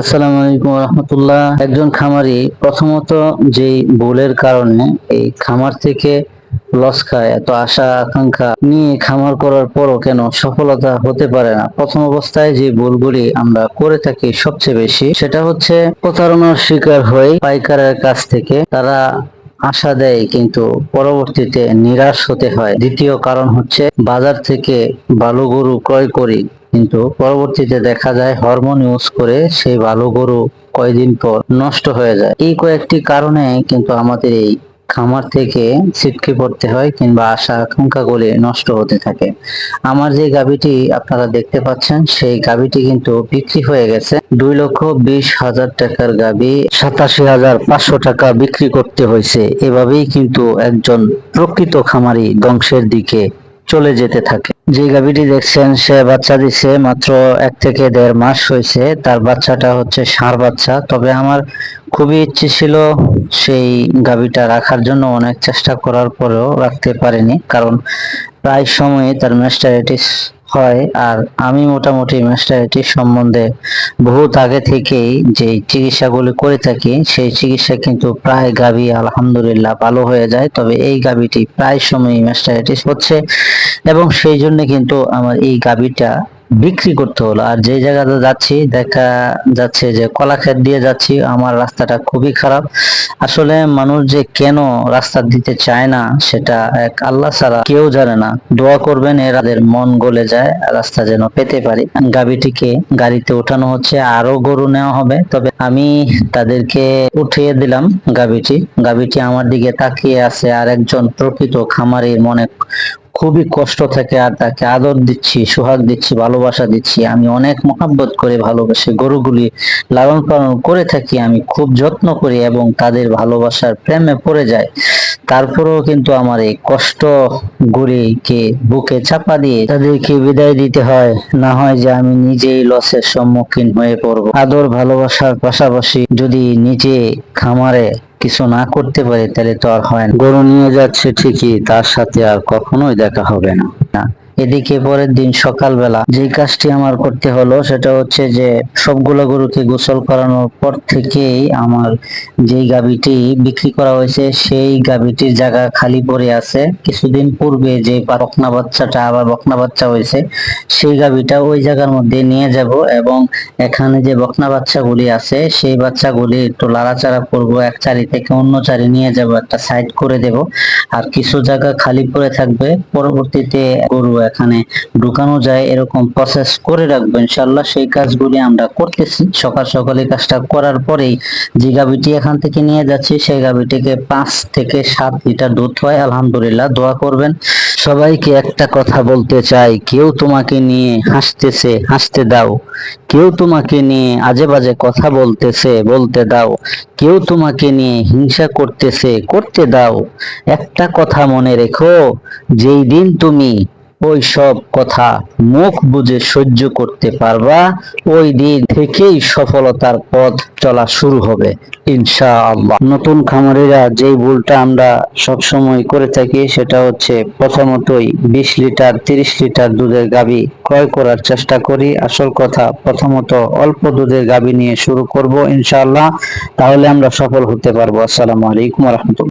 আসসালামু আলাইকুম রহমতুল্লাহ। একজন খামারি প্রথমত যেই ভুলের কারণে এই খামার থেকে লস খায়, এত আশা, আকাঙ্ক্ষা নিয়ে খামার করার পরও কেন সফলতা হতে পারে না? প্রথম অবস্থায় যে ভুলগুলি আমরা করে থাকি সবচেয়ে বেশি, সেটা হচ্ছে প্রতারণার শিকার হয়ে পাইকারের কাছ থেকে তারা আশা দেয় কিন্তু পরবর্তীতে নিরাশ হতে হয়। দ্বিতীয় কারণ হচ্ছে বাজার থেকে ভালো গরু ক্রয় করি কিন্তু পরবর্তীতে দেখা যায় হরমোন ইউজ করে সেই ভালো গরু কয়দিন পর নষ্ট হয়ে যায়। এই কয়েকটি কারণে কিন্তু আমাদের এই খামার থেকে ছিটকে পড়তে হয় কিংবা আশা আকাঙ্ক্ষাগুলি নষ্ট হতে থাকে। আমার যে গাভীটি আপনারা দেখতে পাচ্ছেন, সেই গাভীটি কিন্তু বিক্রি হয়ে গেছে। দুই লক্ষ বিশ হাজার টাকার গাভী সাতাশি হাজার পাঁচশো টাকা বিক্রি করতে হয়েছে। এভাবেই কিন্তু একজন প্রকৃত খামারি ধ্বংসের দিকে চলে যেতে থাকে। যে গাভীটি দেখছেন, সে বাচ্চা দিছে মাত্র এক থেকে দেড় মাস হয়েছে। তার বাচ্চাটা হচ্ছে ষাঁড় বাচ্চা। তবে আমার খুবই ইচ্ছে ছিল সেই গাভীটা রাখার জন্য অনেক চেষ্টা করার পরেও রাখতে পারিনি। কারণ প্রায় সময় তার ম্যাস্টারাইটিস হয়। আর আমি মোটামুটি ম্যাস্টারাইটিস সম্বন্ধে বহুত আগে থেকেই যে চিকিৎসাগুলি করে থাকি, সেই চিকিৎসা কিন্তু প্রায় গাভী আলহামদুলিল্লাহ ভালো হয়ে যায়। তবে এই গাভীটি প্রায় সময়ই ম্যাস্টারাইটিস হচ্ছে। এবং সেই জন্য কিন্তু আমার এই গাভীটা বিক্রি করতে হলো। আর যে জায়গাতে যাচ্ছি, দেখা যাচ্ছে যে কলাক্ষেত দিয়ে যাচ্ছি, আমার রাস্তাটা খুবই খারাপ। আসলে মানুষ যে কেন রাস্তা দিতে চায় না, সেটা এক আল্লাহ ছাড়া কেউ জানে না। দোয়া করবেন এরাদের মন গলে যায়, রাস্তা যেন পেতে পারি। গাভীটিকে গাড়িতে ওঠানো হচ্ছে আরও গরু নেওয়া হবে। তবে আমি তাদেরকে উঠিয়ে দিলাম গাভীটি। গাভীটি আমার দিকে তাকিয়ে আছে আর একজন প্রকৃত খামারির মনে খুবই কষ্ট থাকে আর তাকে আদর দিচ্ছি, সোহাগ দিচ্ছি, ভালোবাসা দিচ্ছি। আমি অনেক মহাব্বত করে ভালোবাসি গরুগুলি লালন পালন করে থাকি। আমি খুব যত্ন করি এবং তাদের ভালোবাসার প্রেমে পড়ে যায় তারপরেও কিন্তু আমার এই কষ্ট গুলিকে বুকে চাপা দিয়ে তাদেরকে বিদায় দিতে হয়। না হয় যে আমি নিজেই লসের সম্মুখীন হয়ে পড়ব। আদর ভালোবাসার পাশাপাশি যদি নিজে খামারে কিছু না করতে পারে, তাহলে তো আর হয় না। গরু নিয়ে যাচ্ছে ঠিকই, তার সাথে আর কখনোই দেখা হবে না। না এদিকে পরের দিন সকালবেলা যে কাজটি আমার করতে হলো, সেটা হচ্ছে যে সবগুলো গরুকে গোসল করানোর পর থেকেই আমার যেই গাভীটি বিক্রি করা হয়েছে, সেই গাভীটির জায়গা খালি পড়ে আছে। কিছুদিন পূর্বে যে বকনা বাচ্চাটা আবার বকনা বাচ্চা হয়েছে, সেই গাভীটা ওই জায়গার মধ্যে নিয়ে যাব এবং এখানে যে বকনা বাচ্চাগুলি আছে, সেই বাচ্চাগুলি একটু লাড়াচাড়া করব, এক চারি থেকে অন্য চারি নিয়ে যাব, একটা সাইড করে দেব। আর কিছু জায়গা খালি পড়ে থাকবে, পরবর্তীতে গরু এখানে ঢুকানো যায়, এরকম প্রসেস করে রাখব ইনশাল্লাহ সেই কাজগুলি আমরা করতেছি। সকাল সকালে কাজটা করার পরেই যে গাভিটি এখান থেকে নিয়ে যাচ্ছি, সেই গাভিটিকে পাঁচ থেকে সাত লিটার দুধ হয় আলহামদুলিল্লাহ, দোয়া করবেন। সবাইকে একটা কথা বলতে চাই, কেউ তোমাকে নিয়ে হাসতেছে, হাসতে দাও। কেউ তোমাকে নিয়ে আজে বাজে কথা বলতেছে, বলতে দাও। কেউ তোমাকে নিয়ে হিংসা করতেছে, করতে দাও। একটা কথা মনে রেখো, যেই দিন তুমি ওই সব কথা মুখ বুঝে সহ্য করতে পারবা। ওই দিন থেকেই সফলতার পথ চলা শুরু হবে, ইনশাআল্লাহ। নতুন খামারিরা যেই ভুলটা আমরা সব সময় করে থাকি সেটা হচ্ছে প্রথমতই বিশ লিটার, তিরিশ লিটার দুধের গাবি ক্রয় করার চেষ্টা করি। আসল কথা, প্রথমত অল্প দুধের গাবি নিয়ে শুরু করব ইনশাআল্লাহ, তাহলে আমরা সফল হতে পারব। আসসালামু আলাইকুম রহমতুল্লাহ।